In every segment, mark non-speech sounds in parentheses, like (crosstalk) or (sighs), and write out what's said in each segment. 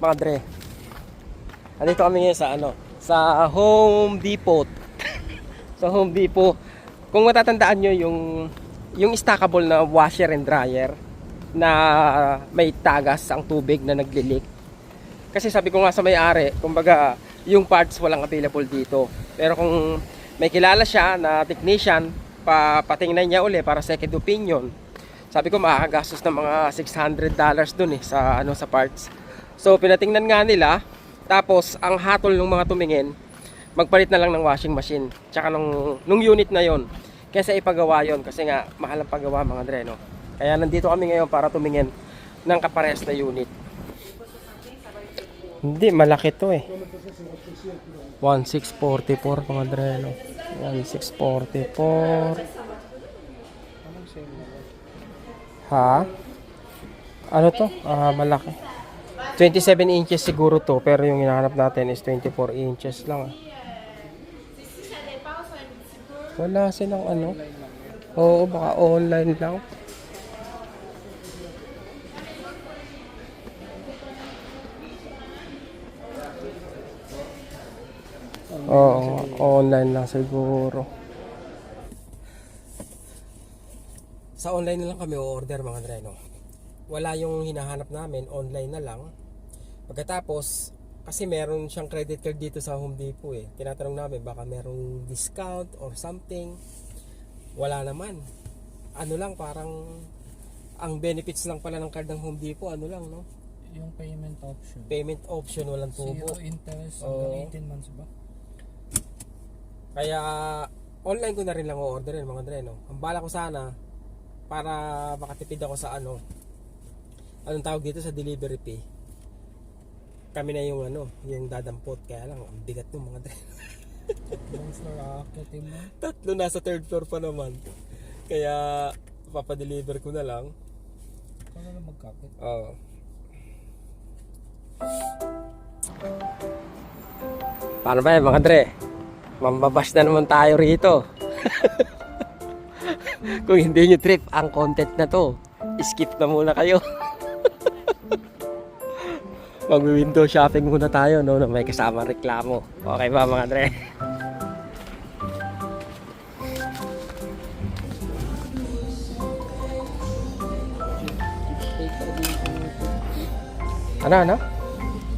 mga dre. Andito kami ngayon sa ano, sa Home Depot. (laughs) sa Home Depot. Kung matatandaan nyo yung yung stackable na washer and dryer na may tagas ang tubig na naglilik. Kasi sabi ko nga sa may-ari, kumbaga yung parts walang available dito. Pero kung may kilala siya na technician, pa patingnan niya uli para second opinion. Sabi ko makakagastos ng mga 600 dollars dun eh sa ano sa parts. So pinatingnan nga nila, tapos ang hatol ng mga tumingin, magpalit na lang ng washing machine. Tsaka nung, nung unit na yon Kesa ipagawa yon kasi nga mahal ang paggawa mga dreno. Kaya nandito kami ngayon para tumingin ng kapares na unit. Hindi, malaki to eh. 1644 mga dreno. 1644. Ha? Ano to? Ah, malaki. 27 inches siguro to, pero yung hinahanap natin is 24 inches lang. Wala silang ano. Oo, baka online lang. Oo, online lang siguro. Sa online na lang kami o-order mga dreno. Wala yung hinahanap namin, online na lang. Pagkatapos, kasi meron siyang credit card dito sa Home Depot eh. Tinatanong namin baka merong discount or something. Wala naman. Ano lang, parang ang benefits lang pala ng card ng Home Depot, ano lang, no? Yung payment option. Payment option, walang tubo. Zero interest hanggang 18 months ba? Kaya online ko na rin lang o-orderin mga dre, no? Ang bala ko sana para makatipid ako sa ano anong tawag dito sa delivery fee. Kami na yung ano, yung dadampot kaya lang ang bigat ng mga dre. (laughs) Tatlo nasa third floor pa naman. Kaya papadeliver ko na lang. Ikaw na lang magkapit. Oo. Paano ba yan mga dre? Mambabash na naman tayo rito. (laughs) Kung hindi nyo trip ang content na to, skip na muna kayo. (laughs) Mag-window shopping muna tayo no, na may kasama reklamo. Okay ba mga dre? Ano, ano?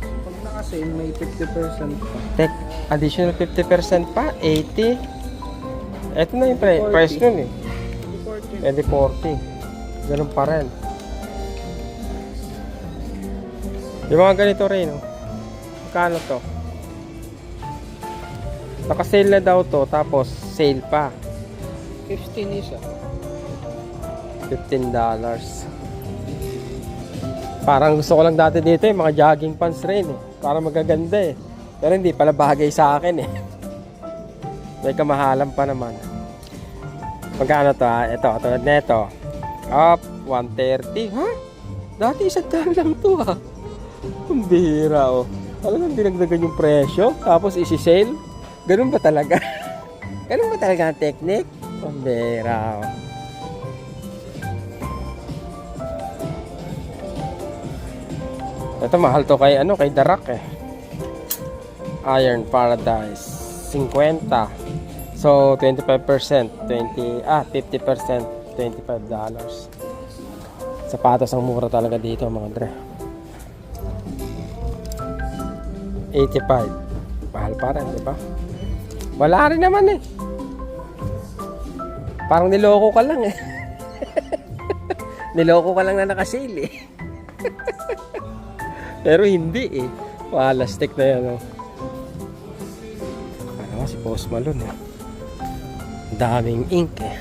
Pag naka-sale, may 50% pa. Tek, additional 50% pa, 80. Ito na yung pre- 40. price nun eh. 40. Pwede 40. Ganun pa rin. Yung mga ganito rin, oh. Magkano to? Naka-sale na daw to, tapos sale pa. 15 isa. $15. Parang gusto ko lang dati dito eh, mga jogging pants rin eh. Para magaganda eh. Pero hindi pala bagay sa akin eh. May kamahalan pa naman. Magkano to ha? Ito, tulad nito. Up, 130. Ha? Dati isang lang to ha. Ang bihira oh. Talagang dinagdagan yung presyo. Tapos isi-sale. Ganun ba talaga? (laughs) Ganun ba talaga ang technique? Ang bihira oh. Ito mahal to kay ano kay Darak eh. Iron Paradise 50. So 25%, 20 ah 50%, 25 dollars. Sapatos ang mura talaga dito mga dre. 85. Mahal pa rin, di ba? Wala rin naman eh. Parang niloko ka lang eh. (laughs) niloko ka lang na nakasale eh. (laughs) Pero hindi eh. Walastik na yan. Oh. Ano si Post Malone eh. Daming ink eh.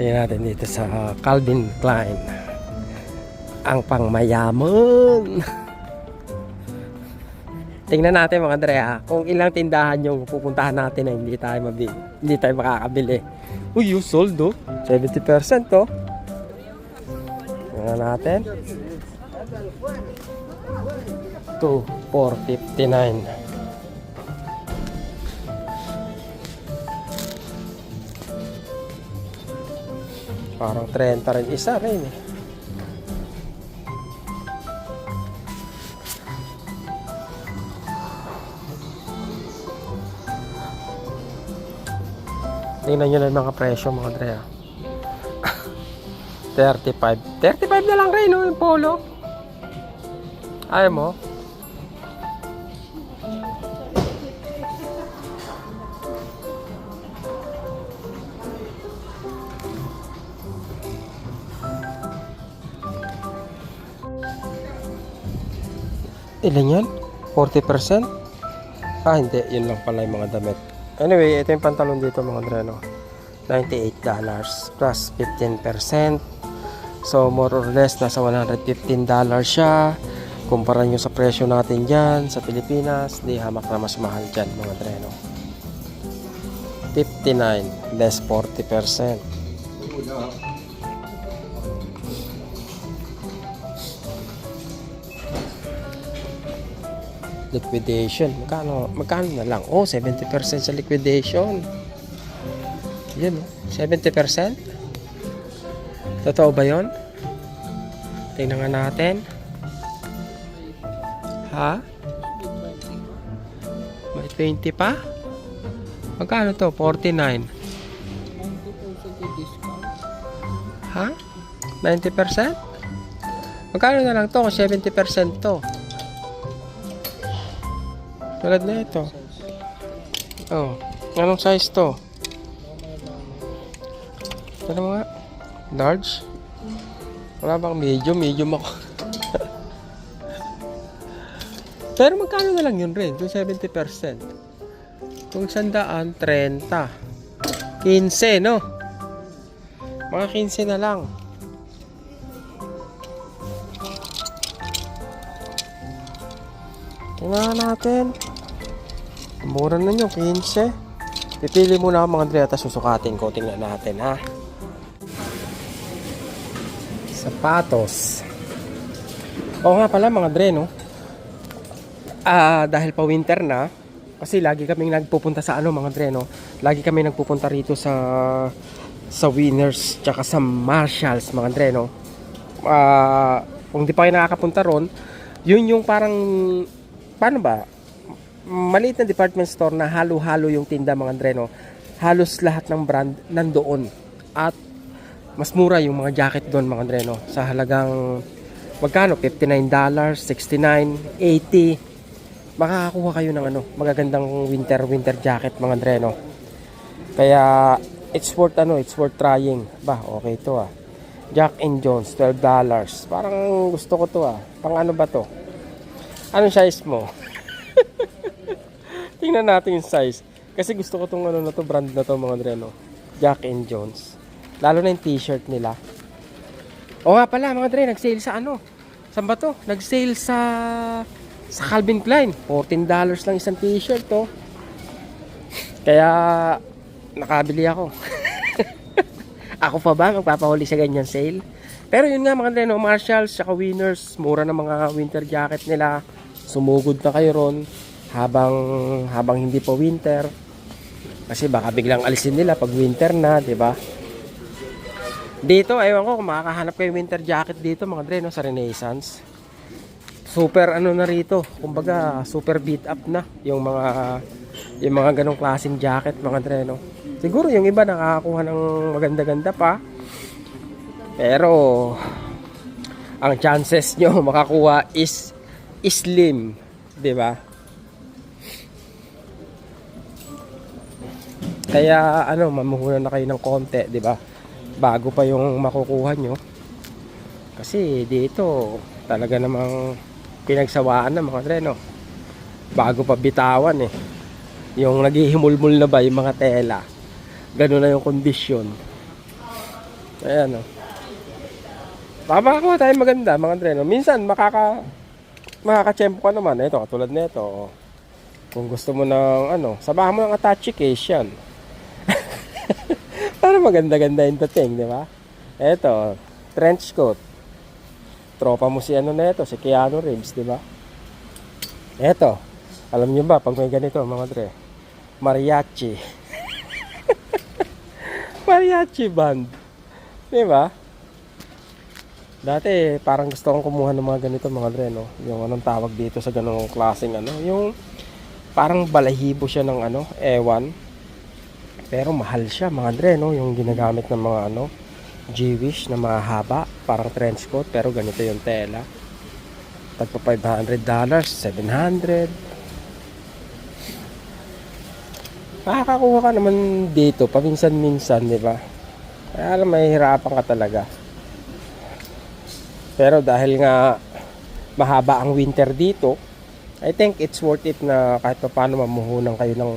Tingnan natin dito sa Calvin Klein. Ang pangmayaman. (laughs) Tingnan natin mga dre kung ilang tindahan yung pupuntahan natin na hindi tayo mabili, hindi tayo makakabili. Uy, you sold oh. 70% oh. Tingnan natin. 2, 459. Parang 30 rin isa rin eh. Tingnan nyo na yung mga presyo mga Dre. ah. (laughs) 35. 35 na lang rin, yung polo. Ayaw mo? Ilan yan? 40%? Ah, hindi. Yun lang pala yung mga damit. Anyway, ito yung pantalon dito mga dreno. $98 plus 15%. So, more or less, nasa $115 siya. Kumpara nyo sa presyo natin dyan sa Pilipinas, di hamak na mas mahal dyan mga dreno. 59 less 40%. Liquidation. Magkano, magkano na lang? Oh, 70% sa liquidation. Oh. 70%? Totoo ba yon? Tingnan nga natin. Ha? May 20 pa? Magkano to? 49. 90% discount. Ha? 90%? Magkano na lang to kung 70% to? Tulad na ito. Oh. Anong size to? Ano mo nga? Large? Wala bang medium? Medium ako. (laughs) Pero magkano na lang yun rin? Kung 70%. Kung sandaan, 30. 15, no? Mga 15 na lang. Tingnan natin. Mura na nyo, 15. Pipili muna ako mga Dre at susukatin ko. Tingnan natin ha. Sapatos. Oo nga pala mga Dre no. Ah, dahil pa winter na, kasi lagi kaming nagpupunta sa ano mga Dre no. Lagi kami nagpupunta rito sa sa Winners tsaka sa Marshalls mga Dre no. Ah, kung di pa kayo nakakapunta ron, yun yung parang paano ba? Maliit na department store na halo-halo yung tinda mga Andre? Halos lahat ng brand nandoon. At mas mura yung mga jacket doon mga Andre? Sa halagang magkano? $59, $69, $80. Makakakuha kayo ng ano, magagandang winter winter jacket mga Andre? Kaya it's worth ano, it's worth trying. Ba, okay to ah. Jack and Jones, $12. Parang gusto ko to ah. Pang ano ba to? Anong size mo? Tingnan natin yung size. Kasi gusto ko tong ano na to, brand na to mga Andre, no? Jack and Jones. Lalo na yung t-shirt nila. O nga pala mga Andre, nag-sale sa ano? Saan ba to? Nag-sale sa sa Calvin Klein. $14 lang isang t-shirt to. Kaya nakabili ako. (laughs) ako pa ba magpapahuli sa ganyan sale? Pero yun nga mga Andre, no? Marshalls, saka Winners, mura na mga winter jacket nila. Sumugod na kayo ron habang habang hindi pa winter. Kasi baka biglang alisin nila pag winter na, 'di ba? Dito, ewan ko kung makakahanap kayo winter jacket dito mga Dre, no, sa Renaissance. Super ano na rito, kumbaga super beat up na yung mga yung mga ganong klaseng jacket mga Dre, no. Siguro yung iba nakakakuha ng maganda-ganda pa. Pero ang chances nyo (laughs) makakuha is slim, 'di ba? Kaya ano, mamuhunan na kayo ng konti, 'di ba? Bago pa yung makukuha nyo. Kasi dito talaga namang pinagsawaan na mga treno. Bago pa bitawan eh. Yung naghihimulmul na ba yung mga tela. Ganun na yung kondisyon. Ayan oh. Makakakuha tayo maganda mga treno. Minsan makaka makakachempo ka naman. Ito, katulad nito. oh. Kung gusto mo ng ano, sabahan mo ng attache case yan. (laughs) Para maganda-ganda yung dating, di ba? Eto, trench coat. Tropa mo si ano na ito, si Keanu Reeves, di ba? Eto, alam nyo ba, pag may ganito, mga dre, mariachi. (laughs) mariachi band. Di ba? Dati, parang gusto kong kumuha ng mga ganito, mga dre, no? Yung anong tawag dito sa ganong klaseng ano, yung parang balahibo siya ng ano, ewan. Pero mahal siya mga Dre, no? Yung ginagamit ng mga ano, Jewish na mahaba, parang trench coat, pero ganito yung tela. Tagpa $500, 700. Makakakuha ka naman dito, paminsan-minsan, di ba? Kaya alam, mahihirapan ka talaga. Pero dahil nga mahaba ang winter dito, I think it's worth it na kahit pa paano mamuhunan kayo ng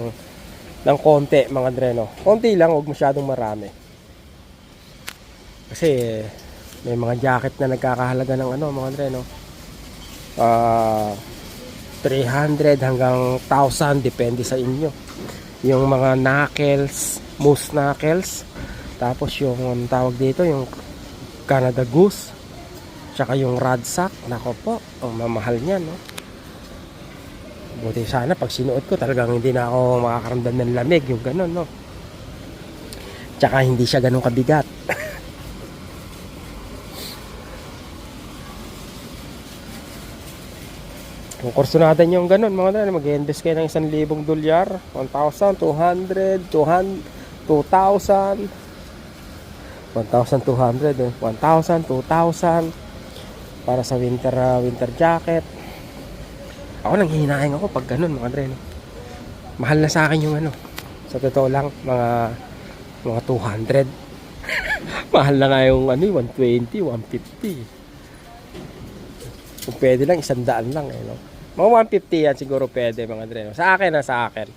ng konti mga dreno. Konti lang, huwag masyadong marami. Kasi may mga jacket na nagkakahalaga ng ano mga dreno. Ah 300 hanggang 1,000 depende sa inyo. Yung mga knuckles, moose knuckles, tapos yung tawag dito yung Canada Goose, tsaka yung Radsack, nako po, ang mamahal niyan, no? Buti sana pag sinuot ko talagang hindi na ako makakaramdam ng lamig, yung ganun, no? Tsaka hindi siya ganun kabigat. (laughs) Kung kurso natin yung ganun, mga dala, mag-invest kayo ng 1,000 dolyar, 1,200, 200, 2,000, 1,200, eh, 1,000, 2,000 para sa winter ah, winter jacket. Ako nang hihinaing ako pag ganun mga dre. No? Mahal na sa akin yung ano. Sa totoo lang, mga mga 200. (laughs) Mahal na nga yung ano, 120, 150. Kung pwede lang, isang daan lang eh, no? Mga 150 yan siguro pwede mga dre. No? Sa akin na sa akin.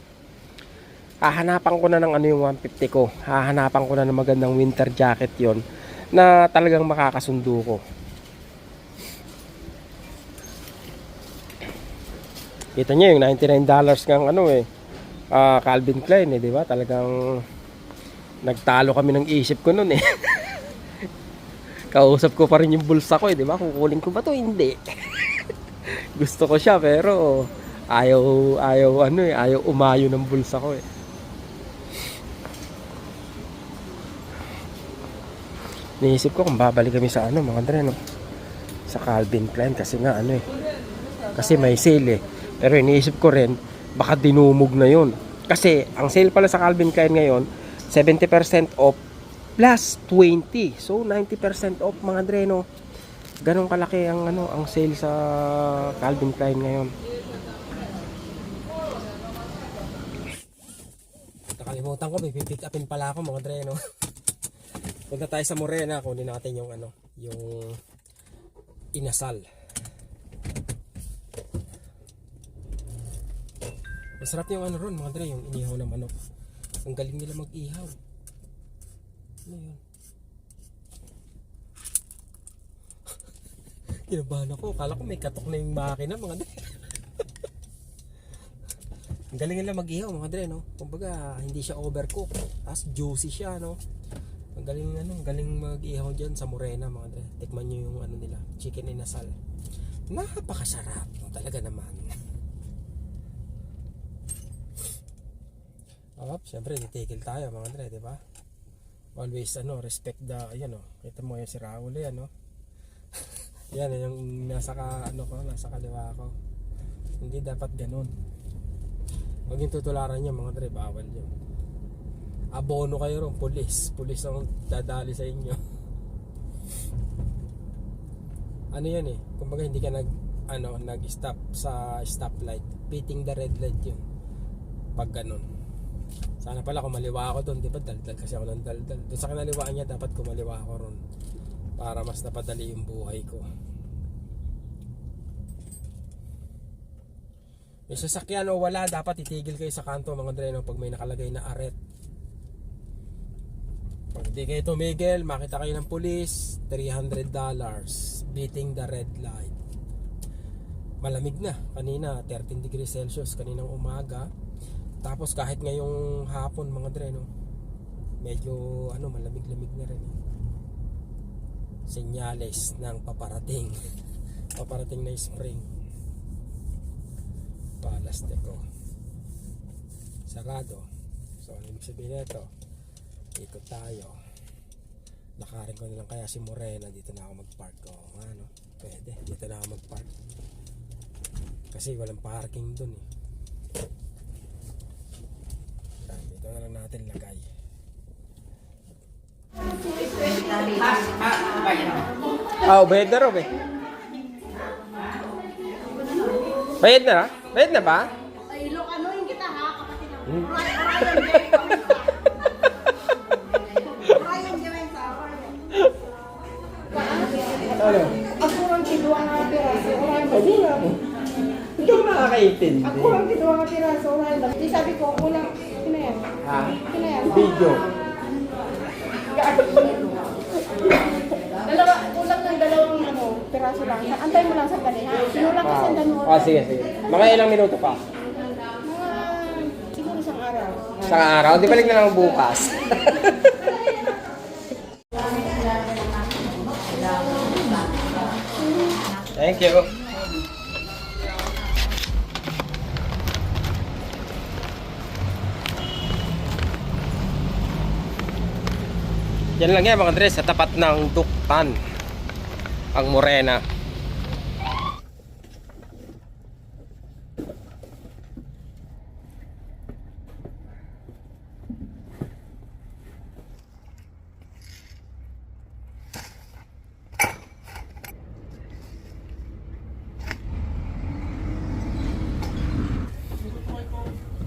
Hahanapan ko na ng ano yung 150 ko. Hahanapan ko na ng magandang winter jacket yon na talagang makakasundo ko. Kita niyo yung 99 dollars kang ano eh ah, Calvin Klein eh, di ba? Talagang nagtalo kami ng isip ko noon eh. (laughs) Kausap ko pa rin yung bulsa ko eh, di ba? Kukunin ko ba to? Hindi. (laughs) Gusto ko siya pero ayaw ayaw ano eh, ayaw umayo ng bulsa ko eh. Niisip ko kung babalik kami sa ano mga dre no. Sa Calvin Klein kasi nga ano eh. Kasi may sale eh. Pero iniisip ko rin, baka dinumog na yun. Kasi, ang sale pala sa Calvin Klein ngayon, 70% off plus 20. So, 90% off mga dreno. Ganon kalaki ang ano ang sale sa Calvin Klein ngayon. Nakalimutan ko, may pipick upin pala ako mga dreno. (laughs) Punta tayo sa Morena, kunin natin yung ano, yung inasal. Masarap yung ano ron, mga dre, yung inihaw na manok. Ang galing nila mag-ihaw. Ano yun? (laughs) Kinabahan ako. Kala ko may katok na yung makina, mga dre. (laughs) Ang galing nila mag-ihaw, mga dre, no? Kumbaga, hindi siya overcook. Tapos juicy siya, no? Ang galing, ano, galing mag-ihaw dyan sa Morena, mga dre. Tikman nyo yung ano nila, chicken inasal. Napakasarap. Talaga naman. (laughs) Up, syempre titigil tayo mga Andre, di ba? Always ano, respect the, ayan oh. Kita mo yung si Raul (laughs) yan, no? yan yung nasa ka, ano ko, nasa kaliwa ko. Hindi dapat ganun. Huwag tutularan niya mga Andre, bawal yun. Abono kayo ron, pulis. Pulis ang dadali sa inyo. (laughs) ano yan eh, kumbaga hindi ka nag, ano, nag-stop sa stoplight. Beating the red light yun. Pag ganun. Sana pala kumaliwa ako doon, di ba? Daldal kasi ako ng daldal. Doon sa kinaliwaan niya, dapat kumaliwa ako ron. Para mas napadali yung buhay ko. Yung sasakyan o wala, dapat itigil kayo sa kanto mga dreno pag may nakalagay na aret. Pag di kayo tumigil, makita kayo ng pulis, $300. Beating the red light. Malamig na. Kanina, 13 degrees Celsius. Kaninang umaga. Tapos kahit ngayong hapon mga dre no, medyo ano malamig-lamig na rin. Senyales ng paparating. (laughs) paparating na spring. Palas de ko. Sarado. So ano ibig sabihin nito? Ikot tayo. Lakarin ko na kaya si Morena dito na ako mag-park ko. Ano? Pwede. Dito na ako mag-park. Kasi walang parking dun eh. Yan, dito na lang natin lagay. Ah, bayad na raw eh. Bayad na? Bayad na ba? Ay, look, ano yung kita ha, kapatid ng Hmm. Ano? Ako ang kinuha nga piraso. Hindi na. Hindi ko nakakaintindi. Ako ang kinuha nga piraso, Ryan. Di sabi ko, kulang? Ha? Video. Dalawa, kulang ng dalawang ano, piraso lang. Antay mo lang sa dali ha. Sinulang kasi ang dano. Ah, sige, sige. Mga ilang minuto pa? Mga, siguro isang araw. Sa araw, di balik na lang bukas. (laughs) Thank you. Yan lang yan mga Andres, sa tapat ng Duktan. Ang Morena.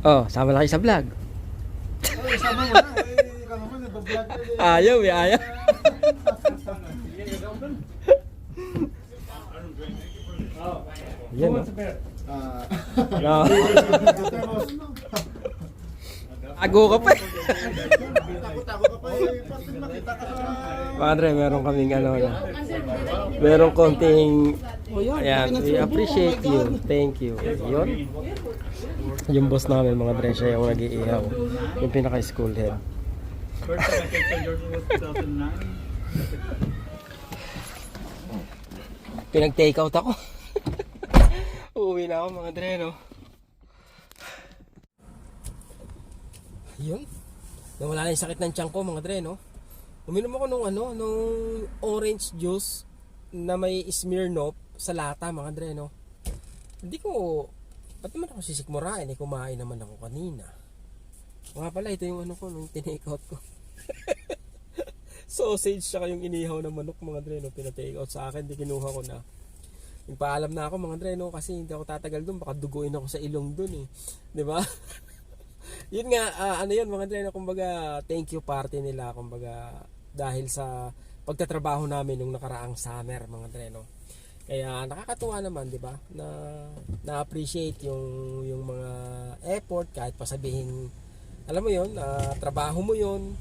Oh, sama lang kayo sa vlog. Sama mo na. Eh, ikaw naman, nagbablog ka eh. Ayaw, eh, ayaw. Yan, no? Ah, No. Ago ka pa. Takot-takot ka pa makita ka. Padre, meron kaming ano na. Meron konting Ayan, we appreciate you. Thank you. Yun. Yung boss namin mga dre, yung nag-iihaw. Yung pinaka-school head. First time I took St. George was 2009. Pinag-take out ako. Uuwi na ako mga dre, no? Yun. Nawala na yung sakit ng tiyan ko mga dre, no? Uminom ako nung ano, nung orange juice na may Smirnoff sa lata mga dre, no? Hindi ko, ba't naman ako sisikmurain? Eh, kumain naman ako kanina. O nga pala, ito yung ano ko, nung tinake out ko. Sausage siya yung inihaw na manok mga dre, no? Pina-take out sa akin, di kinuha ko na. Yung paalam na ako mga dre, no? Kasi hindi ako tatagal doon, baka duguin ako sa ilong doon eh. Di ba? (laughs) yun nga, ah, ano yun mga dre, no? kumbaga, thank you party nila, kumbaga, dahil sa pagtatrabaho namin nung nakaraang summer mga dre, no? Kaya nakakatuwa naman, 'di ba? Na na-appreciate yung yung mga effort kahit pa sabihin alam mo 'yon, ah, trabaho mo 'yon.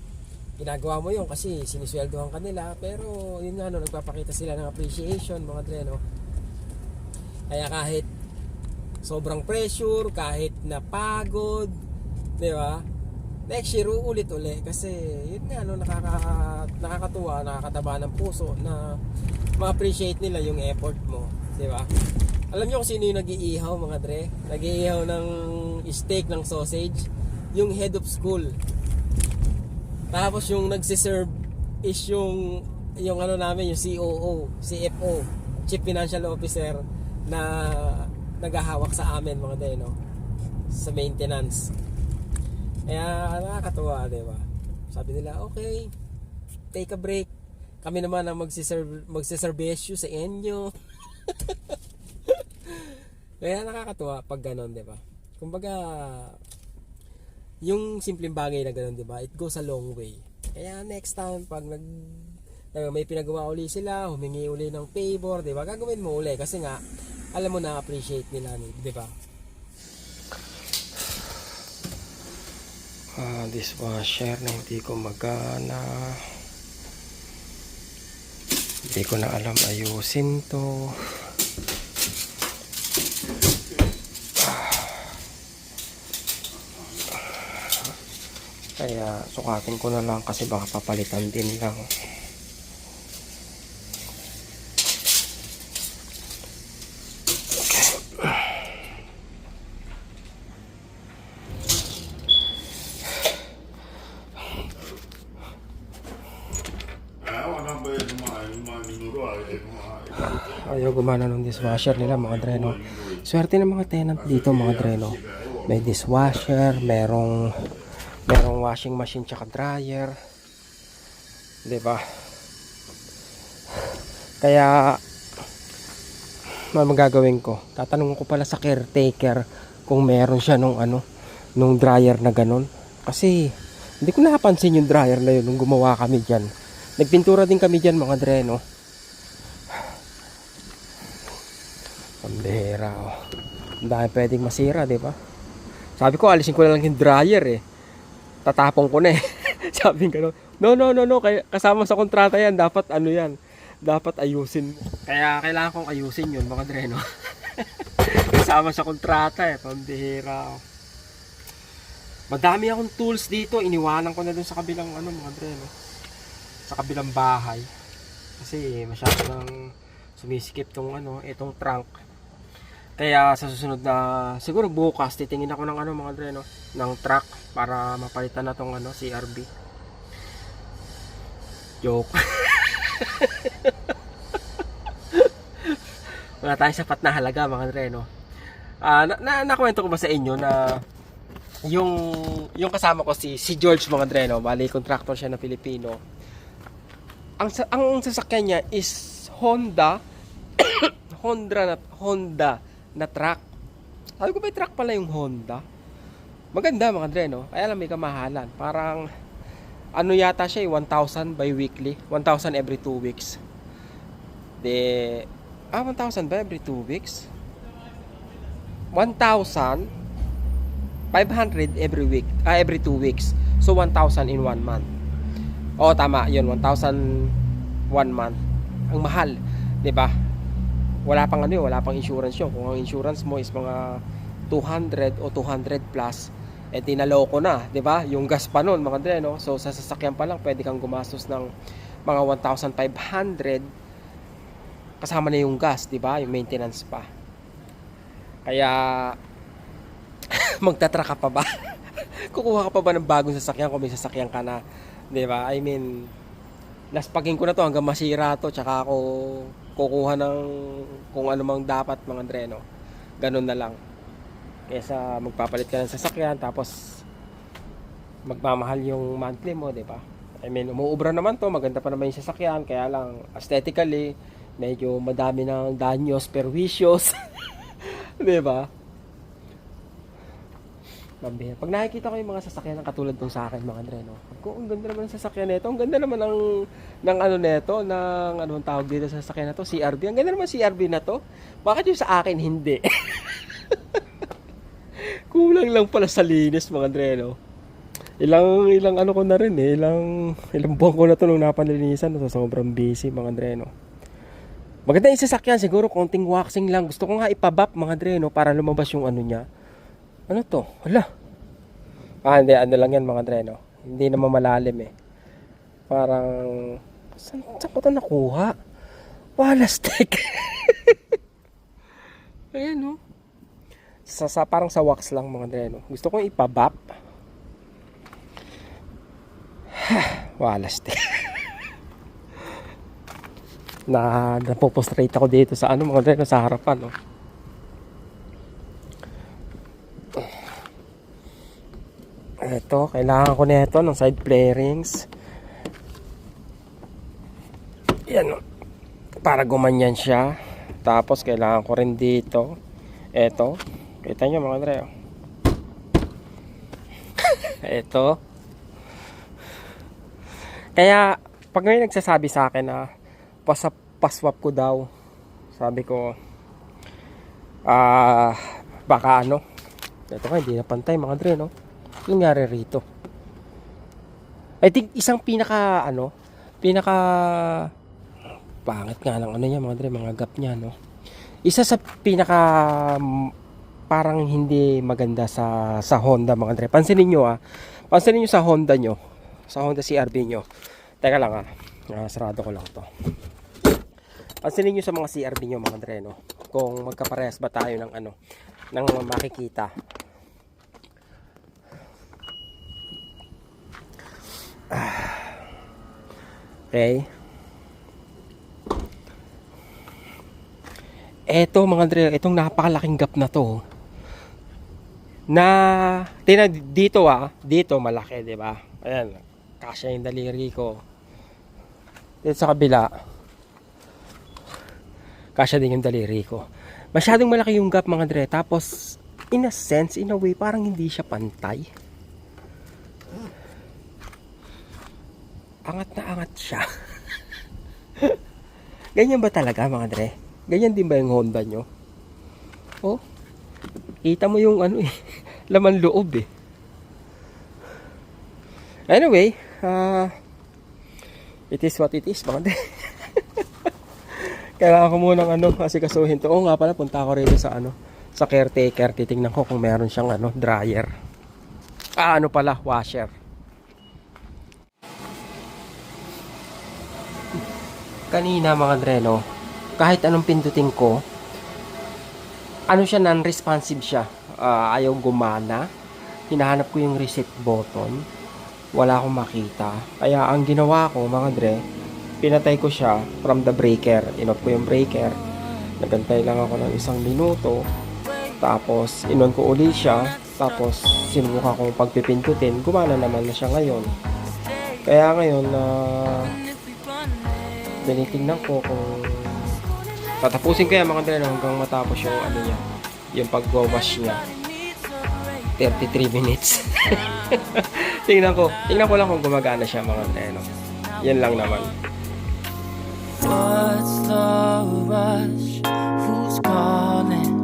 Ginagawa mo 'yon kasi sinisweldohan ka nila, pero yun nga no, nagpapakita sila ng appreciation mga dre, no? Kaya kahit sobrang pressure, kahit napagod, 'di ba? Next year uulit uli kasi yun nga no nakaka nakakatuwa, nakakataba ng puso na ma-appreciate nila yung effort mo, 'di ba? Alam niyo kung sino yung nag-iihaw mga dre? Nag-iihaw ng steak ng sausage, yung head of school. Tapos yung nagsiserve is yung yung ano namin, yung COO, CFO, Chief Financial Officer na naghahawak sa amin mga dre, no? Sa maintenance. Kaya nakakatuwa, di ba? Sabi nila, okay, take a break. Kami naman ang magsiserve, magsiservisyo sa inyo. (laughs) Kaya nakakatuwa pag ganon, di ba? Kumbaga, yung simpleng bagay na ganon, di ba? It goes a long way. Kaya next time, pag nag uh, may pinagawa uli sila, humingi uli ng favor, di ba? Gagawin mo uli kasi nga, alam mo na appreciate nila, di ba? Ah, dishwasher na hindi ko magana. Hindi ko na alam ayusin to. Kaya sukatin ko na lang kasi baka papalitan din lang. Ayaw, ba yung mga, yung mga minuro, ay, yung mga, Ayaw gumana ng dishwasher nila mga dreno. Swerte ng mga tenant dito mga dreno. May dishwasher, merong Merong washing machine tsaka dryer. ba? Kaya ano magagawin ko? Tatanungin ko pala sa caretaker kung meron siya nung ano, nung dryer na ganun. Kasi hindi ko napansin yung dryer na yun nung gumawa kami diyan. Nagpintura din kami diyan mga dreno. Pambihira oh. Ang dami pwedeng masira, ba? Sabi ko, alisin ko na lang yung dryer eh. Tatapon ko na eh. (laughs) Sabi ko, no, no, no, no. Kaya, kasama sa kontrata yan. Dapat ano yan. Dapat ayusin mo. Kaya kailangan kong ayusin yun, mga dreno. (laughs) kasama sa kontrata eh. Pambihira. oh. Madami akong tools dito. Iniwanan ko na dun sa kabilang ano, mga dreno. Sa kabilang bahay. Kasi masyado nang sumisikip tong ano, itong trunk. Kaya sa susunod na siguro bukas titingin ako ng ano mga dre no, ng truck para mapalitan na tong ano CRB. Joke. (laughs) Wala tayong sapat na halaga mga dre no. Ah, na, na nakwento ko ba sa inyo na yung yung kasama ko si si George mga dre no, bali contractor siya na Pilipino. Ang ang sasakyan niya is Honda (coughs) Honda na Honda na truck. Sabi ko, may truck pala yung Honda. Maganda mga dre, no? Kaya lang may kamahalan. Parang, ano yata siya, eh, 1,000 by weekly. 1,000 every 2 weeks. De, ah, 1,000 ba every 2 weeks? 1,000 500 every week, ah, every 2 weeks. So, 1,000 in 1 month. Oo, tama, yun, 1,000 one month. Ang mahal, 'di ba? Wala pang ano, yun, wala pang insurance 'yun. Kung ang insurance mo is mga 200 o 200 plus, eh tinaloko na, 'di ba? Yung gas pa noon, mga dre, no? So sa sasakyan pa lang pwede kang gumastos ng mga 1,500 kasama na yung gas, 'di ba? Yung maintenance pa. Kaya (laughs) magtatraka pa ba? (laughs) Kukuha ka pa ba ng bagong sasakyan kung may sasakyan ka na, 'di ba? I mean, laspagin ko na to hanggang masira to tsaka ako kukuha ng kung ano mang dapat mga dreno. Ganun na lang. Kesa magpapalit ka ng sasakyan tapos magmamahal yung monthly mo di ba? I mean umuubra naman to maganda pa naman yung sasakyan kaya lang aesthetically medyo madami ng danyos perwisyos (laughs) di ba Mabihira. Pag nakikita ko yung mga sasakyan ng katulad nung sa akin mga Andre, no? Ko, ang ganda naman ng sasakyan nito. Ang ganda naman ng, ng ano nito, ng ano ang tawag dito sa sasakyan na to, CRB. Ang ganda naman CRB na to. Bakit yung sa akin hindi? (laughs) Kulang lang pala sa linis mga Andre, no? Ilang ilang ano ko na rin eh, ilang ilang buwan ko na to nung napanlinisan, no? So, sobrang busy mga Andre, no? Maganda yung sasakyan, siguro konting waxing lang. Gusto ko nga ipabap mga Andre, no? Para lumabas yung ano niya. Ano to? Hala. Ah, hindi. Ano lang yan mga dreno. Hindi naman malalim eh. Parang... Saan, saan ko ito nakuha? Wala stick. (laughs) Ayan no. Sa, sa, parang sa wax lang mga dreno. Gusto kong ipabap. (sighs) Wala stick. (laughs) na napopostrate ako dito sa ano mga dreno sa harapan no. Ito, kailangan ko nito ng side flarings. Yan. oh. Para gumanyan siya. Tapos kailangan ko rin dito. Ito. Kita nyo mga Andre. oh. Ito. Kaya, pag may nagsasabi sa akin na pasap, paswap ko daw, sabi ko, ah, baka ano, ito ka, hindi na pantay mga Andre, no? Nangyari rito? I think isang pinaka ano, pinaka pangit nga lang ano niya mga dre, mga gap niya no. Isa sa pinaka mm, parang hindi maganda sa sa Honda mga dre. Pansinin niyo ah. Pansinin niyo sa Honda nyo, sa Honda CRV nyo. Teka lang ah. Ah, sarado ko lang to. Pansinin niyo sa mga CRV nyo mga dre no. Kung magkaparehas ba tayo ng ano, ng makikita. (sighs) Okay. Eto mga Dre, itong napakalaking gap na to. na tina dito ah, dito malaki, 'di ba? Ayan, kasya yung daliri ko. Dito sa kabila, kasya din yung daliri ko. Masyadong malaki yung gap mga dre. Tapos, in a sense, in a way, parang hindi siya pantay. Angat na angat siya. (laughs) Ganyan ba talaga mga dre? Ganyan din ba yung Honda nyo? Oh, kita mo yung ano eh, (laughs) laman loob eh. Anyway, ah, it is what it is mga dre. (laughs) Kailangan ko munang ano, asikasuhin to. Oo nga pala, punta ako rito sa ano, sa caretaker. Titingnan ko kung meron siyang ano, dryer. Ah, ano pala, washer. Kanina mga dreno, kahit anong pindutin ko, ano siya, non-responsive siya. Ah, ayaw gumana. Hinahanap ko yung reset button. Wala akong makita. Kaya ang ginawa ko mga dre, pinatay ko siya from the breaker. Inop ko yung breaker. Nagantay lang ako ng isang minuto. Tapos, inon ko uli siya. Tapos, sinubukan kong pagpipindutin. Gumana naman na siya ngayon. Kaya ngayon, na tinitingnan ko kung tatapusin ko yan mga dre hanggang matapos yung ano niya, yung pagwawash niya. 33 minutes. (laughs) tingnan ko, tingnan ko lang kung gumagana siya mga dre Yan lang naman. What's the rush? Who's calling?